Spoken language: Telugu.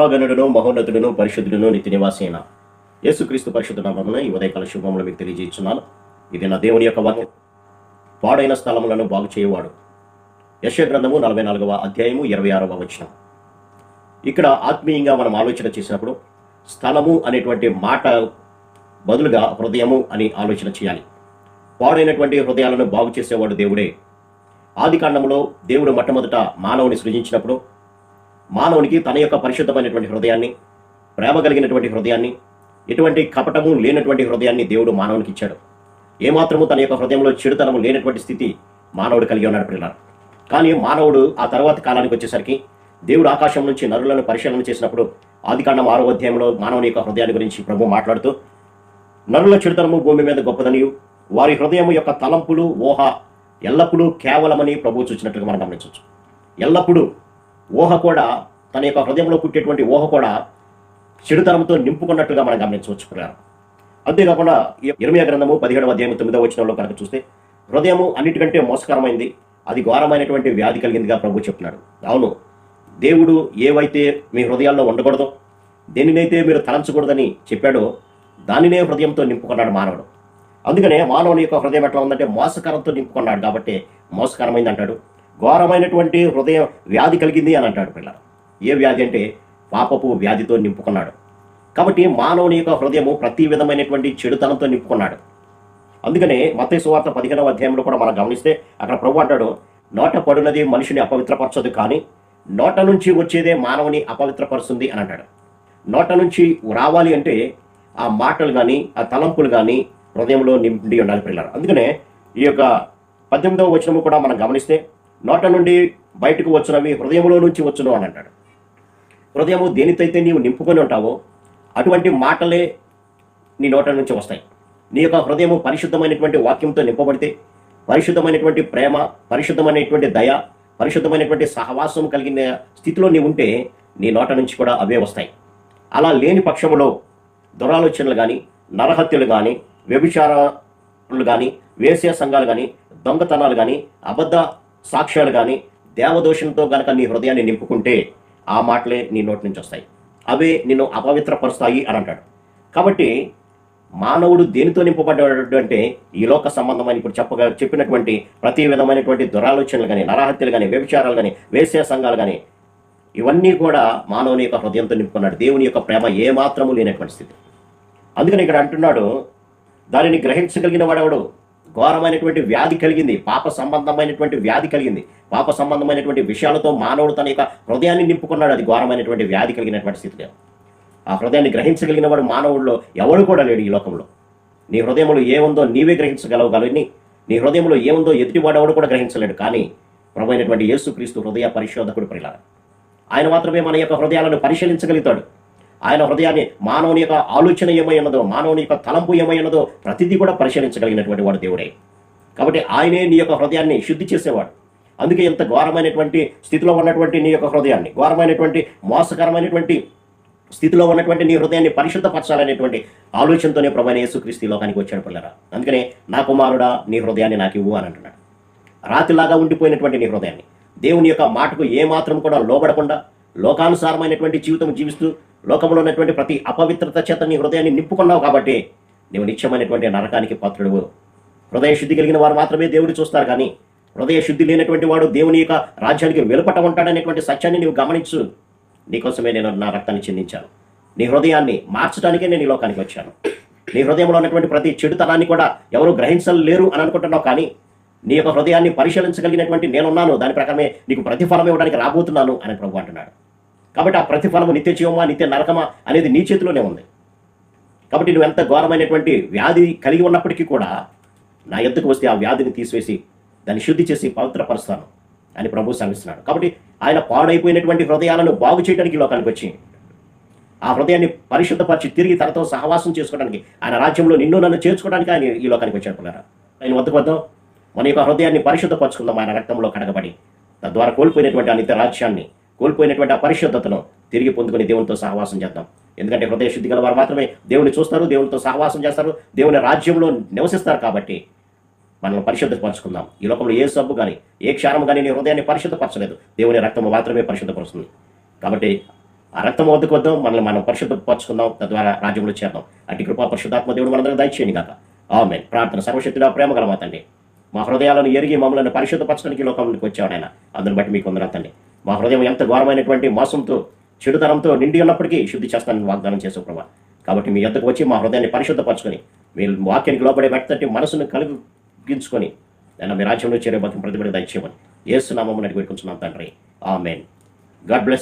మహాగణుడును మహోన్నతుడును పరిశుద్ధుడును నిత్య నివాసైన యేసుక్రీస్తు పరిశుద్ధ నామమున ఈ ఉదయకాల శుభములు మీకు తెలియజేస్తున్నాను. ఇది నా దేవుని యొక్క వాక్యం. పాడైన స్థలములను బాగు చేయవాడు. యశ గ్రంథము నలభై నాలుగవ అధ్యాయము ఇరవై ఆరవ వచనం. ఇక్కడ ఆత్మీయంగా మనం ఆలోచన చేసినప్పుడు స్థలము అనేటువంటి మాట బదులుగా హృదయము అని ఆలోచన చేయాలి. పాడైనటువంటి హృదయాలను బాగు చేసేవాడు దేవుడే. ఆది కాండంలో దేవుడు మొట్టమొదట మానవుని సృజించినప్పుడు మానవునికి తన యొక్క పరిశుద్ధమైనటువంటి హృదయాన్ని ప్రేమ కలిగినటువంటి హృదయాన్ని ఎటువంటి కపటము లేనటువంటి హృదయాన్ని దేవుడు మానవునికి ఇచ్చాడు. ఏమాత్రము తన యొక్క హృదయంలో చెడుతనము లేనటువంటి స్థితి మానవుడు కలిగి ఉన్నాడు పిల్లలు కానీ మానవుడు ఆ తర్వాత కాలానికి వచ్చేసరికి దేవుడు ఆకాశం నుంచి నరులను పరిశీలన చేసినప్పుడు ఆదికాండం ఆరో అధ్యాయంలో మానవుని యొక్క హృదయాన్ని గురించి ప్రభు మాట్లాడుతూ నరుల చెడుతనము భూమి మీద గొప్పదనియు వారి హృదయము యొక్క తలంపులు ఊహ ఎల్లప్పుడూ కేవలమని ప్రభు చూసినట్లుగా మనం గమనించవచ్చు. ఎల్లప్పుడూ ఊహ కూడా తన యొక్క హృదయంలో పుట్టేటువంటి ఊహ కూడా చెడుతనంతో నింపుకున్నట్టుగా మనం గమనించవచ్చు పిల్లలు అంతేకాకుండా ఈ ఇరవై గ్రంథము పదిహేడవ అధ్యాయం తొమ్మిదవ వచ్చినంలో కనుక చూస్తే హృదయము అన్నిటికంటే మోసకరమైంది అది ఘోరమైనటువంటి వ్యాధి కలిగిందిగా ప్రభు చెప్తున్నాడు. అవును దేవుడు ఏవైతే మీ హృదయాల్లో ఉండకూడదో దేనినైతే మీరు తలంచకూడదని చెప్పాడో దానినే హృదయంతో నింపుకున్నాడు మానవుడు. అందుకనే మానవుని యొక్క హృదయం ఎట్లా ఉందంటే మోసకరంతో నింపుకున్నాడు కాబట్టి మోసకరమైంది అంటాడు. ఘోరమైనటువంటి హృదయం వ్యాధి కలిగింది అని అంటాడు పిల్ల. ఏ వ్యాధి అంటే పాపపు వ్యాధితో నింపుకున్నాడు. కాబట్టి మానవుని యొక్క హృదయము ప్రతి విధమైనటువంటి చెడుతనంతో నింపుకున్నాడు. అందుకనే మత్తయి సువార్త పదిహేనవ అధ్యాయంలో కూడా మనం గమనిస్తే అక్కడ ప్రభు అంటాడు నోట పడినది మనిషిని అపవిత్రపరచదు కానీ నోట నుంచి వచ్చేదే మానవుని అపవిత్రపరుస్తుంది అని అంటాడు. నోట నుంచి రావాలి అంటే ఆ మాటలు కానీ ఆ తలంపులు కానీ హృదయంలో నిండి ఉండాలి పిల్లలు. అందుకనే ఈ యొక్క పద్దెనిమిదవ వచనము కూడా మనం గమనిస్తే నోట నుండి బయటకు వచ్చినవి హృదయంలో నుంచి వచ్చును అని అంటాడు హృదయము దేనితైతే నీవు నింపుకొని ఉంటావో అటువంటి మాటలే నీ నోట నుంచి వస్తాయి. నీ యొక్క హృదయము పరిశుద్ధమైనటువంటి వాక్యంతో నింపబడితే పరిశుద్ధమైనటువంటి ప్రేమ పరిశుద్ధమైనటువంటి దయ పరిశుద్ధమైనటువంటి సహవాసం కలిగిన స్థితిలో నీవు ఉంటే నీ నోట నుంచి కూడా అవే వస్తాయి. అలా లేని పక్షములో దురాలోచనలు కానీ నరహత్యలు కానీ వ్యభిచారాలు కానీ వేశ్య సంఘాలు కానీ దొంగతనాలు కానీ అబద్ధ సాక్ష్యాలు కానీ దేవదోషంతో గనక నీ హృదయాన్ని నింపుకుంటే ఆ మాటలే నీ నోటి నుంచి వస్తాయి. అవే నిన్ను అపవిత్రపరుస్తాయి అని అంటాడు. కాబట్టి మానవుడు దేనితో నింపబడ్డాడు అంటే ఈ లోక సంబంధమైన ఇప్పుడు చెప్పగా చెప్పినటువంటి ప్రతి విధమైనటువంటి దురాలోచనలు కానీ నరహత్యలు కానీ వ్యభిచారాలు కానీ వేశ్య సంఘాలు కానీ ఇవన్నీ కూడా మానవుని యొక్క హృదయంతో నింపుకున్నాడు. దేవుని యొక్క ప్రేమ ఏమాత్రము లేనటువంటి స్థితి. అందుకని ఇక్కడ అంటున్నాడు దానిని గ్రహించగలిగిన వాడెవడు? ఘోరమైనటువంటి వ్యాధి కలిగింది పాప సంబంధమైనటువంటి వ్యాధి కలిగింది. పాప సంబంధమైనటువంటి విషయాలతో మానవుడు తన యొక్క హృదయాన్ని నింపుకున్నాడు. అది ఘోరమైనటువంటి వ్యాధి కలిగినటువంటి స్థితిలో ఆ హృదయాన్ని గ్రహించగలిగిన వాడు మానవుల్లో ఎవడు కూడా లేడు ఈ లోకంలో. నీ హృదయంలో ఏముందో నీవే గ్రహించగలవగలని నీ హృదయంలో ఏముందో ఎదుటివాడు ఎవడు కూడా గ్రహించలేడు. కానీ ప్రభు అయినటువంటి యేసుక్రీస్తు హృదయ పరిశోధకుడు ప్రిలార ఆయన మాత్రమే మన యొక్క హృదయాలను పరిశీలించగలుగుతాడు. ఆయన హృదయాన్ని మానవుని యొక్క ఆలోచన ఏమై ఉన్నదో మానవుని యొక్క తలంపు ఏమై ఉన్నదో ప్రతిదీ కూడా పరిశీలించగలిగినటువంటి వాడు దేవుడే. కాబట్టి ఆయనే నీ యొక్క హృదయాన్ని శుద్ధి చేసేవాడు. అందుకే ఇంత ఘోరమైనటువంటి స్థితిలో ఉన్నటువంటి నీ యొక్క హృదయాన్ని ఘోరమైనటువంటి మోసకరమైనటువంటి స్థితిలో ఉన్నటువంటి నీ హృదయాన్ని పరిశుద్ధపరచాలనేటువంటి ఆలోచనతోనే ప్రభు యేసుక్రీస్తు లోకానికి వచ్చాడు పిల్లరా. అందుకనే నా కుమారుడా నీ హృదయాన్ని నాకు ఇవ్వు అని అంటున్నాడు. రాతిలాగా ఉండిపోయినటువంటి నీ హృదయాన్ని దేవుని యొక్క మాటకు ఏమాత్రం కూడా లోబడకుండా లోకానుసారమైనటువంటి జీవితం జీవిస్తూ లోకంలో ఉన్నటువంటి ప్రతి అపవిత్రత చేత నీ హృదయాన్ని నింపుకున్నావు కాబట్టి నీవు నిత్యమైనటువంటి నరకానికి పాత్రుడు హృదయ శుద్ధి కలిగిన వారు మాత్రమే దేవుడు చూస్తారు కానీ హృదయ శుద్ధి లేనటువంటి వాడు దేవుని యొక్క రాజ్యానికి వెలుపట ఉంటాడనేటువంటి సత్యాన్ని నీవు గమనించు. నీకోసమే నేను నా రక్తాన్ని చెందించాను. నీ హృదయాన్ని మార్చడానికే నేను ఈ లోకానికి వచ్చాను. నీ హృదయంలో ఉన్నటువంటి ప్రతి చెడుతనాన్ని కూడా ఎవరు గ్రహించలేరు అని అనుకుంటున్నావు కానీ నీ యొక్క హృదయాన్ని పరిశీలించగలిగినటువంటి నేనున్నాను. దాని ప్రకారమే నీకు ప్రతిఫలం ఇవ్వడానికి రాబోతున్నాను అని ప్రభు అంటున్నాడు. కాబట్టి ఆ ప్రతిఫలము నిత్య జీవమా నిత్య నరకమా అనేది నీ చేతిలోనే ఉంది. కాబట్టి నువ్వు ఎంత ఘోరమైనటువంటి వ్యాధి కలిగి ఉన్నప్పటికీ కూడా నా ఎత్తుకు వస్తే ఆ వ్యాధిని తీసివేసి దాన్ని శుద్ధి చేసి పవిత్రపరుస్తాను అని ప్రభు శ్రమిస్తున్నాడు కాబట్టి ఆయన పాడైపోయినటువంటి హృదయాలను బాగు చేయడానికి ఈ లోకానికి వచ్చి ఆ హృదయాన్ని పరిశుద్ధపరిచి తిరిగి తనతో సహవాసం చేసుకోవడానికి ఆయన రాజ్యంలో నిన్ను నన్ను చేర్చుకోవడానికి ఆయన ఈ లోకానికి వచ్చాడు ఆయన వద్దకు వద్దాం. మన యొక్క హృదయాన్ని పరిశుద్ధపరచుకుందాం. ఆయన రక్తంలో కడగబడి తద్వారా కోల్పోయినటువంటి ఆ నిత్య రాజ్యాన్ని కోల్పోయినటువంటి ఆ పరిశుద్ధతను తిరిగి పొందుకుని దేవునితో సహవాసం చేద్దాం. ఎందుకంటే హృదయ శుద్ధి గల వారు మాత్రమే దేవుని చూస్తారు దేవునితో సహవాసం చేస్తారు దేవుని రాజ్యంలో నివసిస్తారు కాబట్టి మనం పరిశుద్ధపరచుకుందాం. ఈ లోకంలో ఏ సబ్బు కానీ ఏ క్షారం కానీ నీ హృదయాన్ని పరిశుద్ధపరచలేదు. దేవుని రక్తము మాత్రమే పరిశుద్ధపరుస్తుంది. కాబట్టి ఆ రక్తం వద్దకు వద్దాం మనల్ని మనం పరిశుద్ధపరచుకుందాం తద్వారా రాజ్యంలో చేద్దాం అటు కృపా పరిశుద్ధాత్మ దేవుడు మనందరం దయచేయండి కాక ఆమె ప్రార్థన సర్వశక్తిగా ప్రేమ గల మా మా హృదయాలను ఎరిగి మమ్మల్ని పరిశుద్ధపరచడానికి ఈ లోకంలోకి వచ్చాడు ఆయన. బట్టి మీకు కొందరు తండ్రి. మా హృదయం ఎంత ఘోరమైనటువంటి మోసంతో చెడుతనంతో నిండి ఉన్నప్పటికీ శుద్ధి చేస్తానని వాగ్దానం చేసే ప్రభా. కాబట్టి మీ ఎద్దకు వచ్చి మా హృదయాన్ని పరిశుద్ధపరచుకొని మీరు వాక్యానికి లోపడే వ్యక్తి మనసును కలిగించుకొని నేను మీ రాజ్యంలో చేరే బతుకు ప్రతిబడి దయచేయమని. ఏసునామని అడిగి పెట్టుకుంటున్నాను తండ్రి. ఆమెన్. God bless